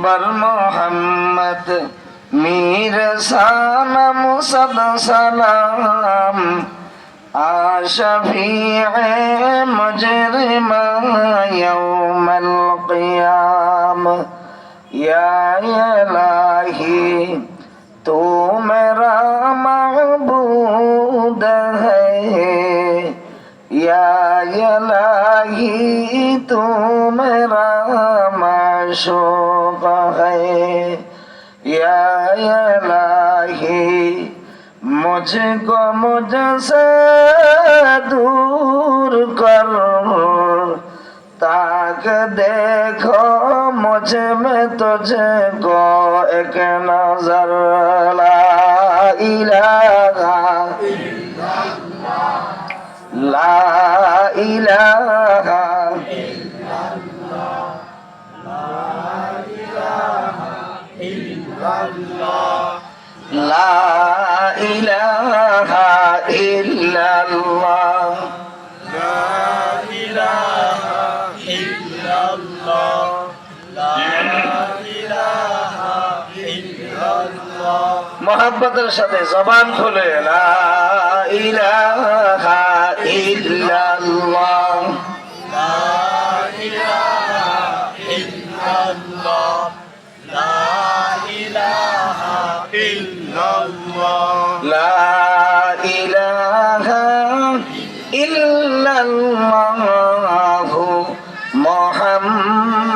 আকবর মোহাম্মদ, মীর সালাম সদ সালাম আশফিয়ে মজরিমা ইয়াউমাল কিয়াম। ইয়া ইলাহি তু মেরা মাবুদ হ্যায় ইয়া ইলাহি তু মেরা মাশূর। কাহি মুঝে কমসে দূর কর তাকে দেখ মুঝে মে তুঝে গো এক নজর লাগা লাগা মহাব্বতের সাথে জবান খুলে লা ইলাহা লা ইলাহা ইল্লাল্লাহ মুহাম্মাদুর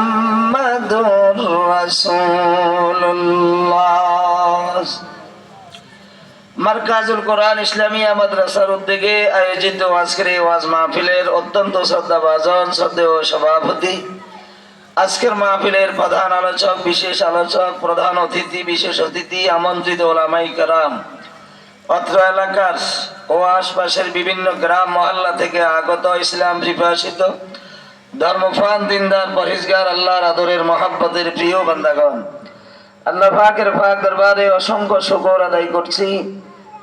রাসূলুল্লাহ মার্কাজুল কোরআন ইসলামিয়া মাদ্রাসার উদ্যোগে আয়োজিত আজকের ওয়াজ মাহফিলের অত্যন্ত শ্রদ্ধাভাজন, শ্রদ্ধেয় সভাপতি আজকের মাহফিলের প্রধান আলোচক, বিশেষ আলোচক, প্রধান অতিথি, বিশেষ অতিথি, আমন্ত্রিত ওলামাই কারাম, অত্র এলাকার ও আশপাশের বিভিন্ন গ্রাম মহল্লা থেকে আগত ইসলাম বিভাষিত ধর্মফান দিনদার, পরিষ্কার আল্লাহর আদরের মহাব্বতের প্রিয় বান্দাগণ, আল্লাহ পাকের পাক দরবারে অসংখ্য শুকর আদায় করছি,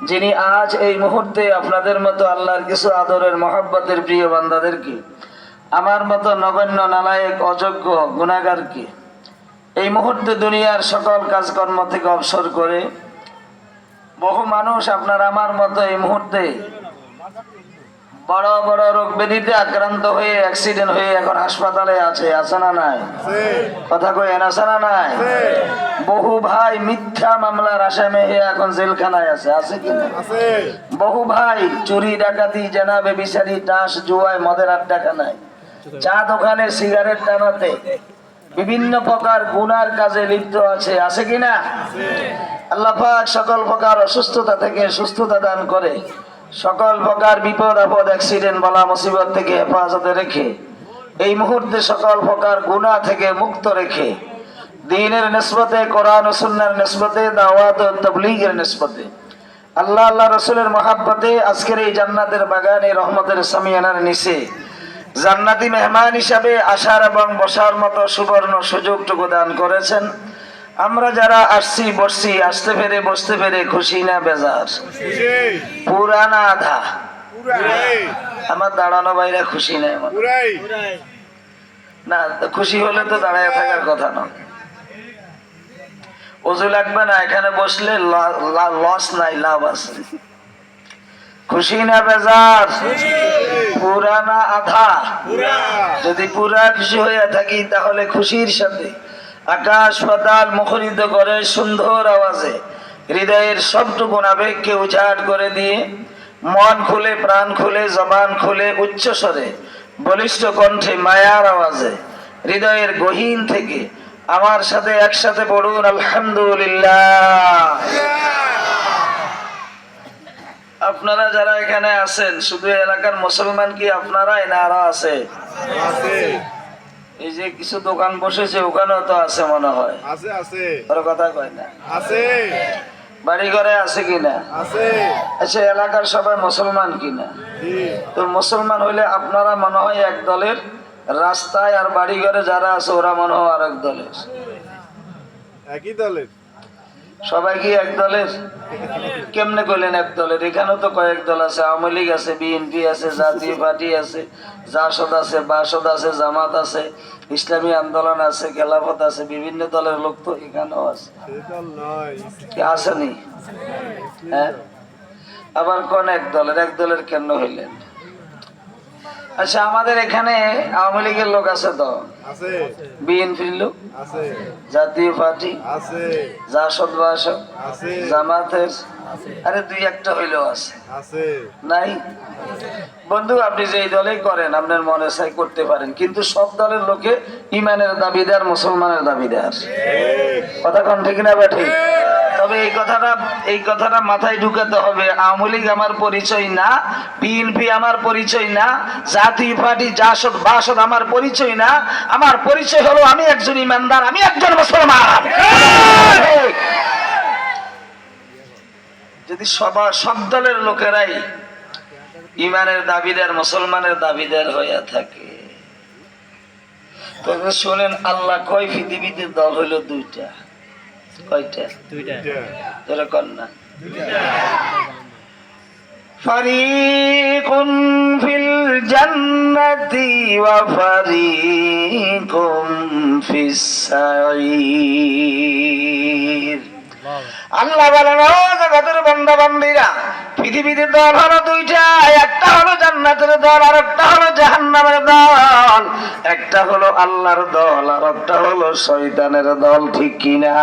যিনি আজ এই মুহূর্তে আপনাদের মতো আল্লাহর কিছু আদরের মহাব্বতের প্রিয় বান্দাদেরকে আমার মতো নগণ্য নালায়ক অযোগ্য গুণাগারকে এই মুহূর্তে দুনিয়ার সকল কাজকর্ম থেকে অবসর করে বহু মানুষ আপনার আমার মতো এই মুহূর্তে বড় বড় রোগ ব্যাধিতে আক্রান্ত হয়ে অ্যাক্সিডেন্ট হয়ে এখন হাসপাতালে আছে আছে না নাই? কথা কই আছে না নাই? বহু ভাই মিথ্যা মামলার আসামে হয়ে এখন জেলখানায় আছে আছে কি না? বহু ভাই চুরি ডাকাতি জেনাবে বিচারি টাস জুয়ায় মদের আড্ডা খানায় চা দোকানে সিগারেট টানাতে বিভিন্ন প্রকার গুনার কাজে লিপ্ত আছে আছে কি না? আল্লাহ পাক সকল প্রকার অসুস্থতা থেকে সুস্থতা দান করে সকল প্রকার বিপদ, আপদ, অ্যাক্সিডেন্ট, বলা মুসিবত থেকে হেফাজতে রেখে এই মুহূর্তে সকল প্রকার গুনাহ থেকে মুক্ত রেখে দিনের নিসবতে, কোরআন সুন্নার নিসবতে, দাওয়াত ও তবলিগের আল্লাহ আল্লাহ রসুলের মহাব্বতে আজকের এই জান্নাতের বাগানে রহমতের সামিয়ানার নিচে জান্নাতি মেহমান হিসাবে আসার এবং বসার মতো সুবর্ণ সুযোগটুকু দান করেছেন। আমরা যারা আসছি, বসছি, আসতে পেরে, বসতে পেরে খুশি না বেজার? পুরানা আধা। আমার দাঁড়ানো বাইরে খুশি নাই আমার। না, খুশি হলে তো দাঁড়ায় থাকার কথা না। অজু লাগবে না, এখানে বসলে লস নাই, লাভ আছে। খুশি না বেজার? পুরা না আধা? যদি পুরা খুশি হয়ে থাকি তাহলে খুশির সাথে আকাশ পাতাল মুখরিত করে সুন্দর আওয়াজে হৃদয়ের সবটুকু আবেগকে উজাড় করে দিয়ে মন খুলে প্রাণ খুলে জবান খুলে উচ্চ স্বরে বলিষ্ঠ কণ্ঠে মায়ার আওয়াজে হৃদয়ের গহীন থেকে আমার সাথে একসাথে পড়ুন আলহামদুলিল্লাহ। আপনারা যারা এখানে আছেন শুধু এলাকার মুসলমান কি আপনারাই না আরও আছে? এই যে কিছু দোকান বসেছে ওখানেও তো আছে মনে হয়। আছে আছে। কথা কয় না। আছে। বাড়ি ঘরে আছে কিনা আছে। আচ্ছা এলাকার সবাই মুসলমান কিনা জি। তো মুসলমান হইলে আপনারা মনে হয় এক দলের রাস্তায় আর বাড়ি ঘরে যারা আছে ওরা মনে হয় আর এক দলের। একই দলের। সবাই কি এক দলের কেমনে করলেন এক দলের? এখানেও তো কয়েক দল আছে। আওয়ামী লীগ আছে, বিএনপি আছে, জাতীয় পার্টি আছে, জাসদ আছে, বাসদ আছে, জামাত আছে, ইসলামী আন্দোলন আছে, খেলাফত আছে, বিভিন্ন দলের লোক তো এখানেও আছে। আসেনি হ্যাঁ? আবার কোন এক দলের? এক দলের কেন হইলেন? আচ্ছা আমাদের এখানে আওয়ামী লীগের লোক আছে তো? বিএনপির লোক। আছে। জাতীয় পার্টি। আছে। জাসদ বাসক। আছে। জামাতের। আরে দুই একটা হইলেও আছে। আছে। নাই? বন্ধু আপনি যে এই দলেই করেন আপনার মনে চাই করতে পারেন। কিন্তু সব দলের লোকে ইমানের দাবিদার মুসলমানের দাবিদার। কথা কন ঠিক না বা ঠিক। তবে এই কথাটা এই কথাটা মাথায় ঢুকাতে হবে। আওয়ামী লীগ আমার পরিচয় না, বিএনপি আমার পরিচয় না, জাতীয় পার্টি জাসদ, বাসদ আমার পরিচয় না। আমার পরিচয় হলো আমি একজন ইমানদার, আমি একজন মুসলমান। যদি সবা, সব দলের লোকেরাই ইমানের দাবিদার, মুসলমানের দাবিদার হইয়া থাকে তবে শোনেন আল্লাহ কয় পৃথিবীতে দল হইল দুইটা। কয়টা? দুইটা। তোরা কর না। ফারিকুন ফিল জান্নাতি ওয়া ফারিকুম ফিস সাইর। আল্লাহ বলেন ও পৃথিবীতে দল হলো দুইটা, একটা হলো জান্নাতের দল আর একটা হলো জাহান্নামের দল। একটা হলো আল্লাহর দল আর একটা হলো শয়তানের দল, ঠিক কিনা?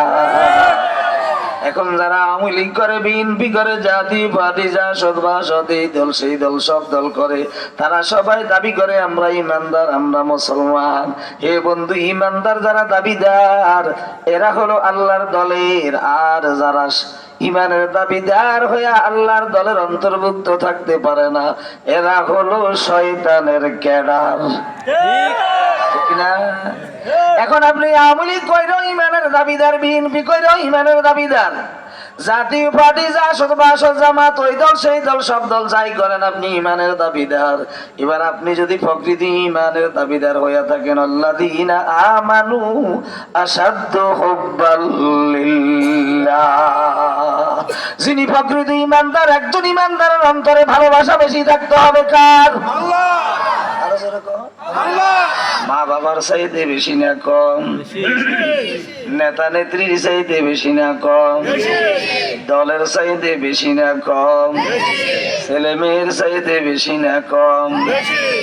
এখন যারা আওয়ামী লীগ করে বিএনপি করে জাতি পার্টি যা সদবা সদ এই দল সেই দল সব দল করে তারা সবাই দাবি করে আমরা ইমানদার আমরা মুসলমান। হে বন্ধু ইমানদার যারা দাবিদার এরা হলো আল্লাহর দলের। আর যারা ইমানের দাবিদার হয়ে আল্লাহর দলের অন্তর্ভুক্ত থাকতে পারে না এরা হলো শয়তানের ক্যাডার ঠিক। না? এখন আপনি আওয়ামী লীগ কইর ইমানের দাবিদার বিএনপি কইর ইমানের দাবিদার। জাতীয় পার্টি যা বাসদ জামাত ওই দল সেই দল সব দল যাই করেন আপনি ইমানের দাবিদার। এবার আপনি যদি প্রকৃতি ইমানের দাবিদার হইয়া থাকেন আল্লাহ দিনা আমানু আসাধ্য যিনি প্রকৃতি ইমানদার একজন ইমানদারের অন্তরে ভালোবাসা বেশি থাকতে হবে কার? কও। মা বাবার চাইতে বেশি না কম। নেতা নেত্রীর চাইতে বেশি না কম। দলের চাইতে বেশি না কম। ছেলে মেয়ের চাইতে বেশি না কম।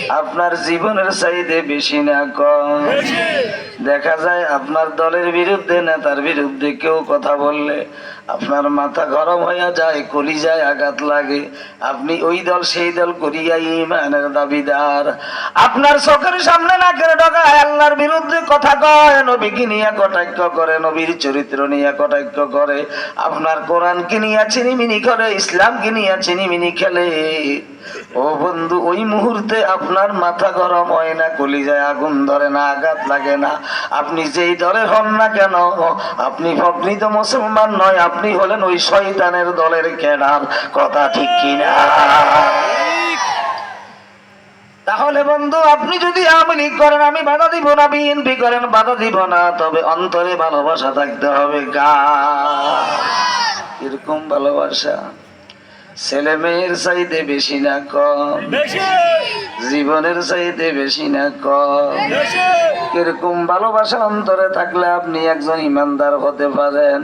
আপনার জীবনের চাইতে বেশি না কম। দেখা যায় আপনার দলের বিরুদ্ধে, নেতার বিরুদ্ধে কেউ কথা বললে আপনার মাথা গরম হইয়া যায় কলি যায় আঘাত লাগে। আপনি ওই দল, সেই দল করিয়া ইমানের দাবিদার। আপনার চোখের সামনে না নাকের ডগায় আল্লাহর বিরুদ্ধে কথা কয়, নবীকে নিয়ে কটাক্ষ করে, নবীর চরিত্র নিয়ে কটাক্ষ করে। আপনার কোরআনকে নিয়ে চিনিমিনি করে, ইসলামকে নিয়ে চিনিমিনি খেলে। ও বন্ধু, ওই মুহূর্তে আপনার মাথা গরম হয় না, কলিজায় আগুন ধরে না, আঘাত লাগে না। আপনি যেই দলের হন না কেন, আপনি প্রকৃত মুসলমান নয়, আপনি হলেন ওই শয়তানের দলের কেনার কথা, ঠিক কিনা? তাহলে বন্ধু, আপনি যদি আওয়ামী করেন, আমি বাধা দিব না, বিএনপি করেন, বাধা দিব না, তবে অন্তরে ভালোবাসা থাকতে হবে, গা। এরকম ভালোবাসা? ছেলে মেয়ের চাইতে বেশি না কম। জীবনের চাইতে বেশি না কম। এরকম ভালোবাসা অন্তরে থাকলে আপনি একজন ইমানদার হতে পারেন।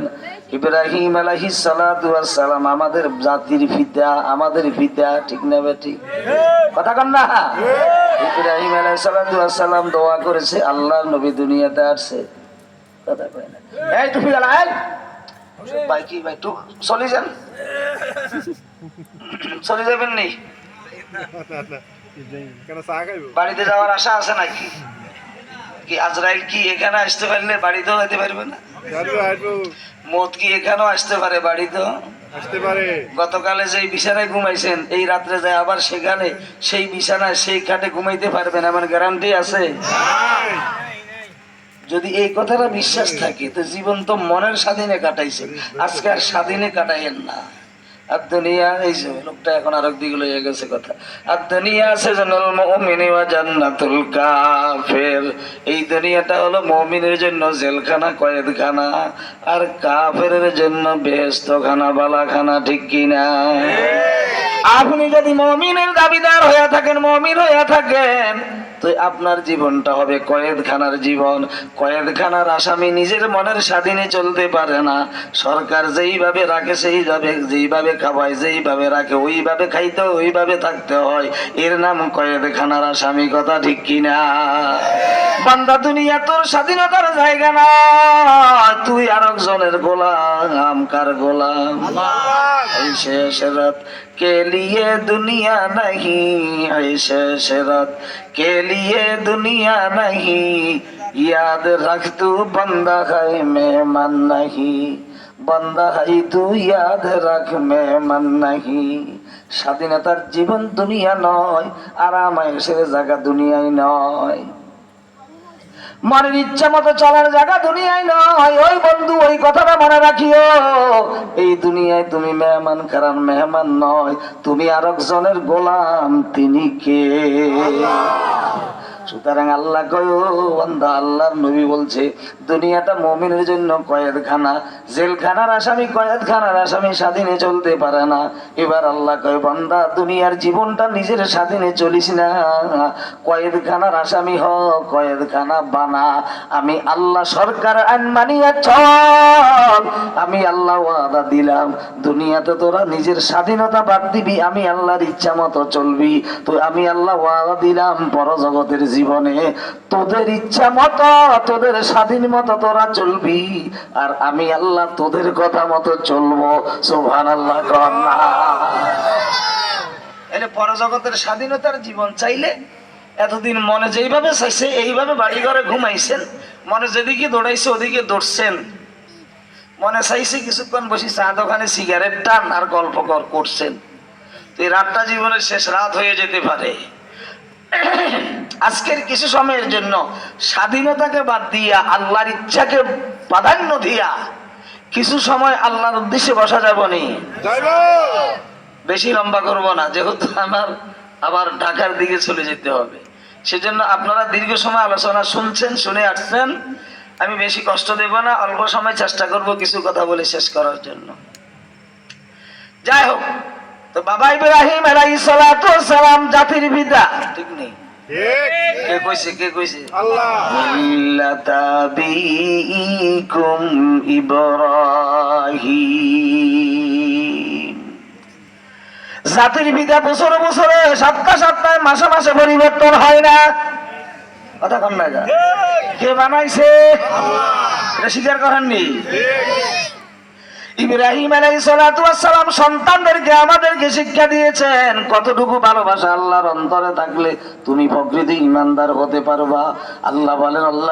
ইব্রাহিম আলাহি সালাম আমাদের জাতির পিতা আমাদের পিতা ঠিক না বেটি কথা কন না? ইব্রাহিম আলাহি সালাম দোয়া করেছে আল্লাহ নবী দুনিয়াতে আসছে। কথা কয় না? এই এই! ভাই কি ভাই চলে যান। চলে যাবেন নি? বাড়িতে যাওয়ার আশা আছে নাকি? কি আজরাইল কি এখানে আসতে পারলে বাড়িতেও যেতে পারবে না? আসব কি এখানেও আসতে পারে বাড়িতেও? গতকালে বিছানায় ঘুমাইছেন, এই রাত্রে যায় আবার সেখানে, সেই বিছানায়, সেই খাটে ঘুমাইতে পারবেন গ্যারান্টি আছে? যদি এই কথাটা বিশ্বাস থাকে, তো জীবন তো মনের স্বাধীনে কাটাইছে। আজকে আর স্বাধীনে কাটাইয়েন না। আর দুনিয়া এই যে লোকটা এখন আরেক দিকে লইয়া গেছে কথা। আর দুনিয়া আছে জানাল মুমিনি ওয়া জান্নাতুল কাফের। এই দুনিয়াটা হলো মুমিনের জন্য জেলখানা কয়েদখানা। আর কাফেরের জন্য বেহেশত বালাখানা ঠিক কিনা আপনি যদি মমিনের দাবিদার হয়ে থাকেন মমিন হয়ে থাকেন তো আপনার জীবনটা হবে কয়েদখানার জীবন। কয়েদখানার আসামি নিজের মনের স্বাধীনে চলতে পারে না। সরকার যেইভাবে রাখে সেইভাবে, যেইভাবে খাওয়ায়, যেইভাবে রাখে, ওইভাবে খাইতে, ওইভাবে থাকতে হয়। এর নাম কয়েদখানার আসামি, কথা ঠিক কিনা? বান্দা, দুনিয়া তোর স্বাধীনতার জায়গা না। তুই আর একজনের গোলাম, কার গোলাম? ऐसे शरत के लिए दुनिया नहीं ऐसे शरत के लिए दुनिया नहीं याद रख तू बंदा है मेहमान नहीं बंदा है तू याद रख मेहमान नहीं স্বাধীনতার জীবন দুনিয়া নয় আরাম আয়েসের জায়গা দুনিয়ায় নয় মনের ইচ্ছা মতো চলার জায়গা দুনিয়ায় নয় ওই বন্ধু ওই কথাটা মনে রাখিও, এই দুনিয়ায় তুমি মেহমান কারণ মেহমান নয়, তুমি আর একজনের গোলাম, তিনি কে? সুতরাং আল্লাহ কয় বন্ধা আল্লাহর নবী বলছে, দুনিয়াটা মমিনের জন্য কয়েদখানা, জেলখানার আসামি কয়েদখানার আসামি স্বাধীনে চলতে পারে না। এবার আল্লাহ কয়, বান্দা, দুনিয়ার জীবনটা নিজের স্বাধীনে চলিস না। কয়েদখানার আসামি হ, কয়েদখানা বানা। আমি আল্লাহ সরকার আইন মানিয়া চল। আমি আল্লাহ ওয়াদা দিলাম, দুনিয়াতে তোরা নিজের স্বাধীনতা বাদ দিবি, আমি আল্লাহর ইচ্ছা মতো চলবি। তো আমি আল্লাহ ওয়াদা দিলাম, পরজগতের জীবনে তোদের ইচ্ছা মতো, তোদের স্বাধীন মতো তোরা চলবি। আর আমি আল্লাহ তোদের কথা মতো চলবো। সোভান আল্লাহ এলে পরজগতের স্বাধীনতার জীবন চাইলে এতদিন মনে যেইভাবে চাইছে, এইভাবে বাড়ি ঘরে ঘুমাইছেন। মনে যেদিকে দৌড়াইছে, ওদিকে দৌড়ছেন। মনে চাইছে কিছুক্ষণ বসে চা দোকানে সিগারেট টান আর গল্প কর করছেন। তো এই রাতটা জীবনের শেষ রাত হয়ে যেতে পারে। আজকের কিছু সময়ের জন্য স্বাধীনতাকে বাদ দিয়া আল্লাহর ইচ্ছাকে প্রাধান্য দিয়া কিছু সময় আল্লাহর উদ্দেশ্যে বসা যাবনি বেশি লম্বা করব না যেহেতু আমার আবার ঢাকার দিকে চলে যেতে হবে। সেজন্য আপনারা দীর্ঘ সময় আলোচনা শুনছেন শুনে আসছেন। আমি বেশি কষ্ট দেব না অল্প সময় চেষ্টা করব কিছু কথা বলে শেষ করার জন্য। যাই হোক তো বাবা ইব্রাহিম ওয়াস সালাম জাতির পিতা ঠিক নেই। কে কইছে কে কইছে? আল্লাহ মিল্লাতা ইব্রাহিম। জাতির পিতা বছরে বছরে সপ্তাহ সপ্তাহে, মাসে মাসে পরিবর্তন হয় না। কথা কন না। কে বানাইছে? এটা স্বীকার করেননি? ইব্রাহিম আলাইসালাম সন্তানদেরকে আমাদেরকে শিক্ষা দিয়েছেন, কতটুকু ভালোবাসা আল্লাহর অন্তরে থাকলে তুমি প্রকৃতি ইমানদার হতে পারবা? আল্লাহ বলেন, আল্লাহ